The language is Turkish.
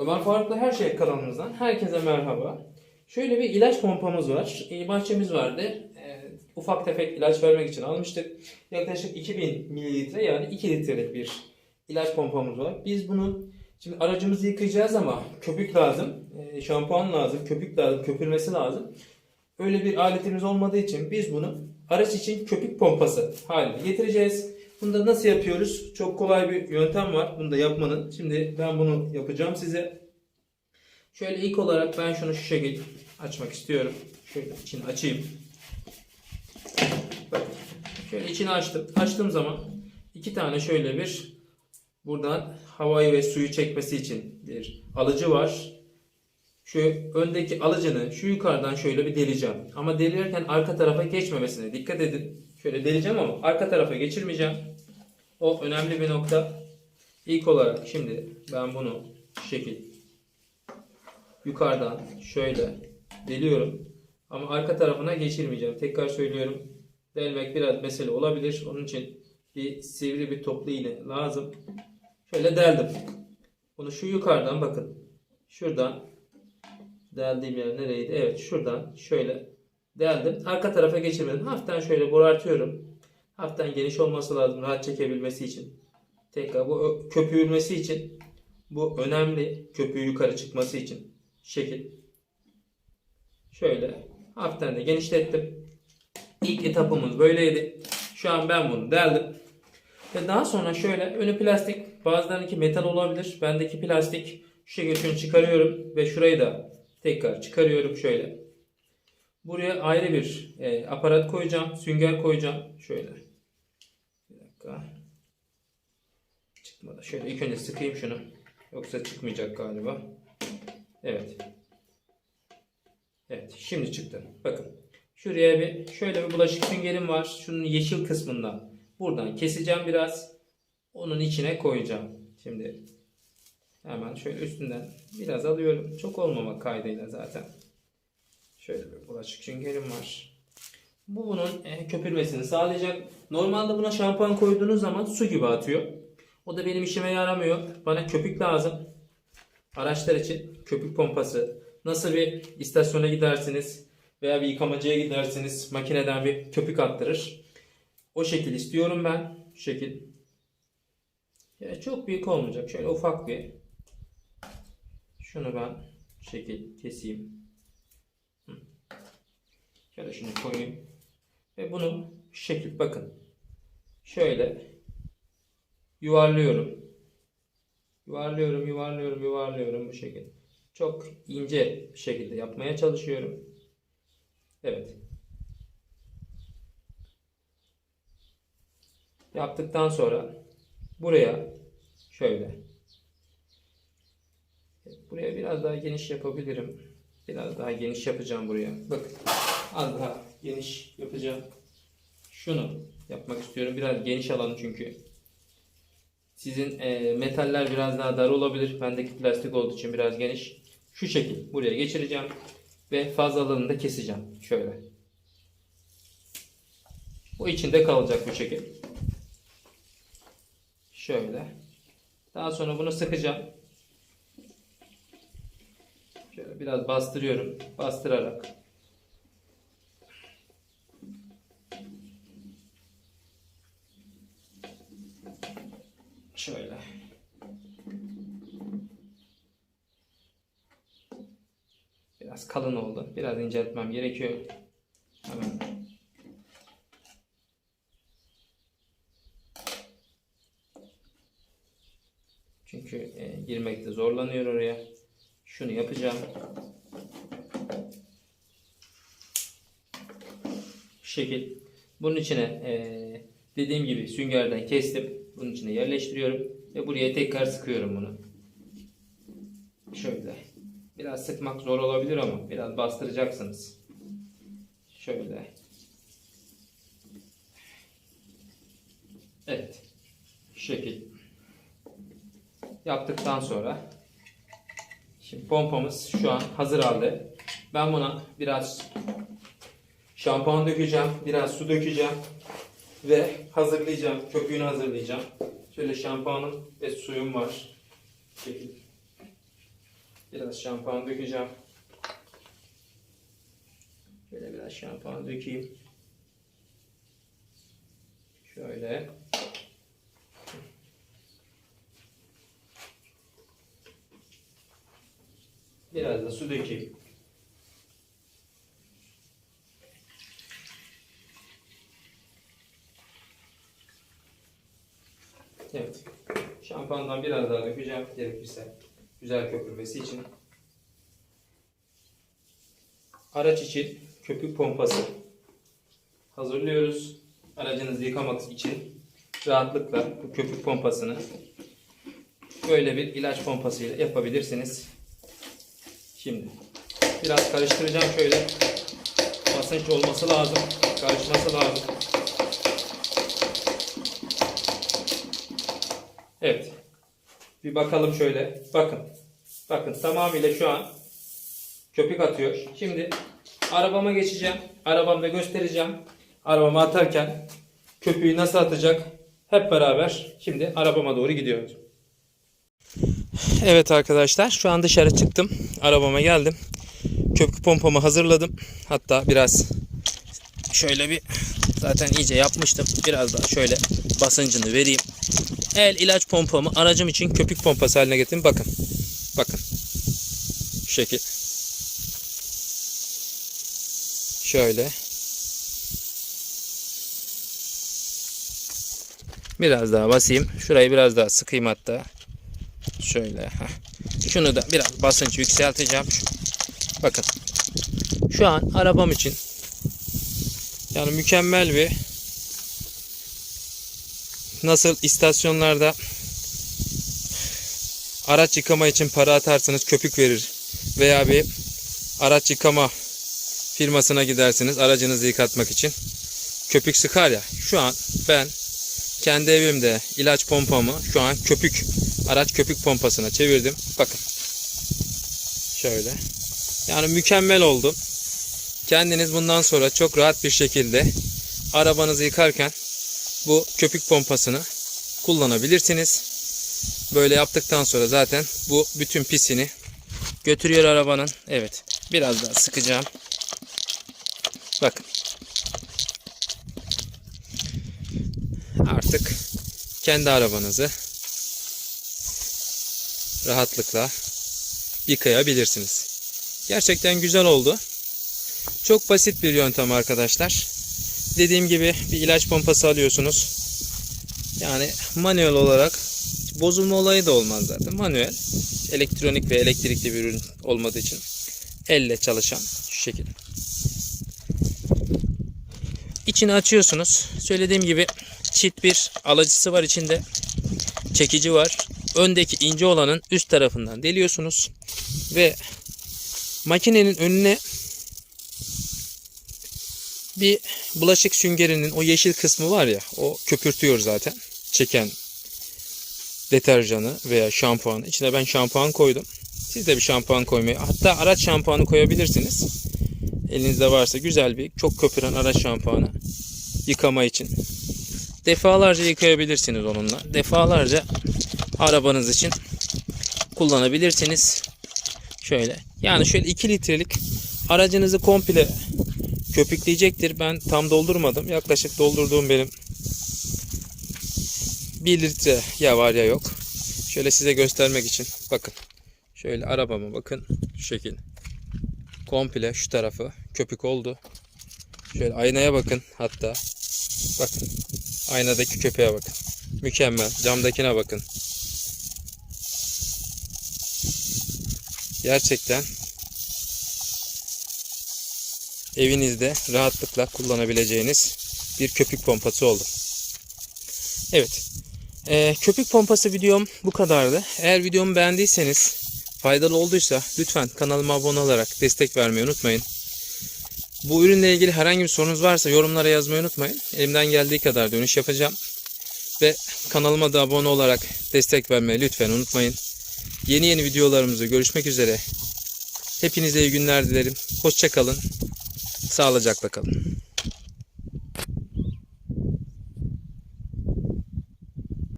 Ömer Faruk'la Her Şey kanalımızdan herkese merhaba. Şöyle bir ilaç pompamız var. E, bahçemiz vardı. E, ufak tefek ilaç vermek için almıştık. Yaklaşık 2000 mililitre yani 2 litrelik bir ilaç pompamız var. Biz bunu şimdi aracımızı yıkayacağız ama köpük lazım, e, şampuan lazım, köpük lazım, köpürmesi lazım. Öyle bir aletimiz olmadığı için biz bunu araç için köpük pompası haline getireceğiz. Bunu da nasıl yapıyoruz? Çok kolay bir yöntem var bunu da yapmanın. Şimdi ben bunu yapacağım size. Şöyle ilk olarak ben şunu şu şekilde açmak istiyorum. Şöyle içini açayım. Şöyle içini açtım. Açtığım zaman iki tane şöyle bir buradan havayı ve suyu çekmesi için bir alıcı var. Şu öndeki alıcını şu yukarıdan şöyle bir deleceğim. Ama delerken arka tarafa geçmemesine dikkat edin. Şöyle deleceğim ama arka tarafa geçirmeyeceğim. O önemli bir nokta. İlk olarak şimdi ben bunu şu şekil yukarıdan şöyle deliyorum. Ama arka tarafına geçirmeyeceğim. Tekrar söylüyorum. Delmek biraz mesele olabilir. Onun için bir sivri bir toplu iğne lazım. Şöyle deldim. Bunu şu yukarıdan bakın. Şuradan deldiğim yer nereydi? Evet şuradan şöyle deldim. Arka tarafa geçirmedim. Hafiften şöyle borartıyorum. Hafiften geniş olması lazım rahat çekebilmesi için. Tekrar bu köpürmesi için bu önemli köpüğü yukarı çıkması için şekil. Şöyle hafiften de genişlettim. İlk etapımız böyleydi. Şu an ben bunu deldim. Ve daha sonra şöyle önü plastik bazılarınınki metal olabilir. Bendeki plastik şu şekilde şunu çıkarıyorum ve şurayı da tekrar çıkarıyorum şöyle. Buraya ayrı bir e, aparat koyacağım. Sünger koyacağım. Şöyle. Dakika. Çıkmadı. Şöyle ilk önce sıkayım şunu. Yoksa çıkmayacak galiba. Evet. Evet. Şimdi çıktı. Bakın. Şuraya bir şöyle bir bulaşık süngerim var. Şunun yeşil kısmından. Buradan keseceğim biraz. Onun içine koyacağım. Şimdi hemen şöyle üstünden biraz alıyorum. Çok olmamak kaydıyla zaten. Şöyle bir bulaşık süngerim var. Bu bunun e, köpürmesini sağlayacak. Normalde buna şampuan koyduğunuz zaman su gibi atıyor. O da benim işime yaramıyor. Bana köpük lazım. Araçlar için köpük pompası. Nasıl bir istasyona gidersiniz veya bir yıkamacıya gidersiniz makineden bir köpük attırır. O şekil istiyorum ben. Şu şekil. Ya çok büyük olmayacak. Şöyle ufak bir. Şunu ben şekil keseyim. Şöyle şunu koyayım. Ve bunu şekil bakın. Şöyle yuvarlıyorum. Yuvarlıyorum, yuvarlıyorum, yuvarlıyorum bu şekilde. Çok ince bir şekilde yapmaya çalışıyorum. Evet. Yaptıktan sonra buraya şöyle buraya biraz daha geniş yapabilirim. Biraz daha geniş yapacağım buraya. Bakın az daha geniş yapacağım. Şunu yapmak istiyorum. Biraz geniş alalım çünkü. Sizin e, metaller biraz daha dar olabilir. Bendeki plastik olduğu için biraz geniş. Şu şekil buraya geçireceğim. Ve fazlalığını da keseceğim. Şöyle. Bu içinde kalacak bu şekil. Şöyle. Daha sonra bunu sıkacağım. Şöyle biraz bastırıyorum. Bastırarak. Şöyle. Biraz kalın oldu. Biraz inceltmem gerekiyor. Hemen. Çünkü e, girmekte zorlanıyor oraya. Şunu yapacağım. Şu şekil. Bunun içine e, dediğim gibi süngerden kestim. Bunun içine yerleştiriyorum. Ve buraya tekrar sıkıyorum bunu. Şöyle. Biraz sıkmak zor olabilir ama biraz bastıracaksınız. Şöyle. Evet. Şu şekil. Yaptıktan sonra şimdi pompamız şu an hazır halde. Ben buna biraz şampuan dökeceğim, biraz su dökeceğim ve hazırlayacağım. Köpüğünü hazırlayacağım. Şöyle şampuanım ve suyum var. Şu şekil. Biraz şampuan dökeceğim. Şöyle biraz şampuan dökeyim. Şöyle. Biraz da su dökeyim. Evet. Şampuandan biraz daha dökeceğim gerekirse. Güzel köpürmesi için. Araç için köpük pompası hazırlıyoruz. Aracınızı yıkamak için rahatlıkla bu köpük pompasını böyle bir ilaç pompasıyla yapabilirsiniz. Şimdi biraz karıştıracağım şöyle. Basınç olması lazım. Karışması lazım. Evet. Bir bakalım şöyle. Bakın. Bakın tamamıyla şu an köpük atıyor. Şimdi arabama geçeceğim. Arabamda göstereceğim. Arabama atarken köpüğü nasıl atacak hep beraber şimdi arabama doğru gidiyoruz. Evet arkadaşlar şu an dışarı çıktım. Arabama geldim. Köpük pompamı hazırladım. Hatta biraz şöyle bir zaten iyice yapmıştım. Biraz daha şöyle basıncını vereyim. El ilaç pompamı aracım için köpük pompası haline getirdim. Bakın. Bakın. Şu şekil. Şöyle. Biraz daha basayım. Şurayı biraz daha sıkayım hatta. Şöyle. Şunu da biraz basınç yükselteceğim. Bakın. Şu an arabam için yani mükemmel bir nasıl istasyonlarda araç yıkama için para atarsınız köpük verir veya bir araç yıkama firmasına gidersiniz aracınızı yıkatmak için. Köpük sıkar ya şu an ben kendi evimde ilaç pompamı şu an köpük araç köpük pompasına çevirdim. Bakın. Şöyle. Yani mükemmel oldu. Kendiniz bundan sonra çok rahat bir şekilde arabanızı yıkarken bu köpük pompasını kullanabilirsiniz. Böyle yaptıktan sonra zaten bu bütün pisini götürüyor arabanın. Evet. Biraz daha sıkacağım. Bakın. Artık kendi arabanızı rahatlıkla yıkayabilirsiniz. Gerçekten güzel oldu. Çok basit bir yöntem arkadaşlar. Dediğim gibi bir ilaç pompası alıyorsunuz. Yani manuel olarak bozulma olayı da olmaz zaten. Manuel, elektronik ve elektrikli bir ürün olmadığı için elle çalışan şu şekil. İçini açıyorsunuz. Söylediğim gibi çift bir alıcısı var içinde. Çekici var. Öndeki ince olanın üst tarafından deliyorsunuz. Ve makinenin önüne bir bulaşık süngerinin o yeşil kısmı var ya o köpürtüyor zaten. Çeken deterjanı veya şampuanı. İçine ben şampuan koydum. Siz de bir şampuan koymayı hatta araç şampuanı koyabilirsiniz. Elinizde varsa güzel bir çok köpüren araç şampuanı yıkama için. Defalarca yıkayabilirsiniz onunla. Defalarca arabanız için kullanabilirsiniz. Şöyle. Yani şöyle 2 litrelik aracınızı komple köpükleyecektir. Ben tam doldurmadım. Yaklaşık doldurduğum benim 1 litre ya var ya yok. Şöyle size göstermek için bakın. Şöyle arabama bakın. Şu şekil. Komple şu tarafı köpük oldu. Şöyle aynaya bakın hatta. Bakın. Aynadaki köpeğe bakın. Mükemmel. Camdakine bakın. Gerçekten evinizde rahatlıkla kullanabileceğiniz bir köpük pompası oldu. Evet. Ee, köpük pompası videom bu kadardı. Eğer videomu beğendiyseniz, faydalı olduysa lütfen kanalıma abone olarak destek vermeyi unutmayın. Bu ürünle ilgili herhangi bir sorunuz varsa yorumlara yazmayı unutmayın. Elimden geldiği kadar dönüş yapacağım. Ve kanalıma da abone olarak destek vermeyi lütfen unutmayın. Yeni yeni videolarımızda görüşmek üzere. Hepinize iyi günler dilerim. Hoşçakalın. Sağlıcakla kalın.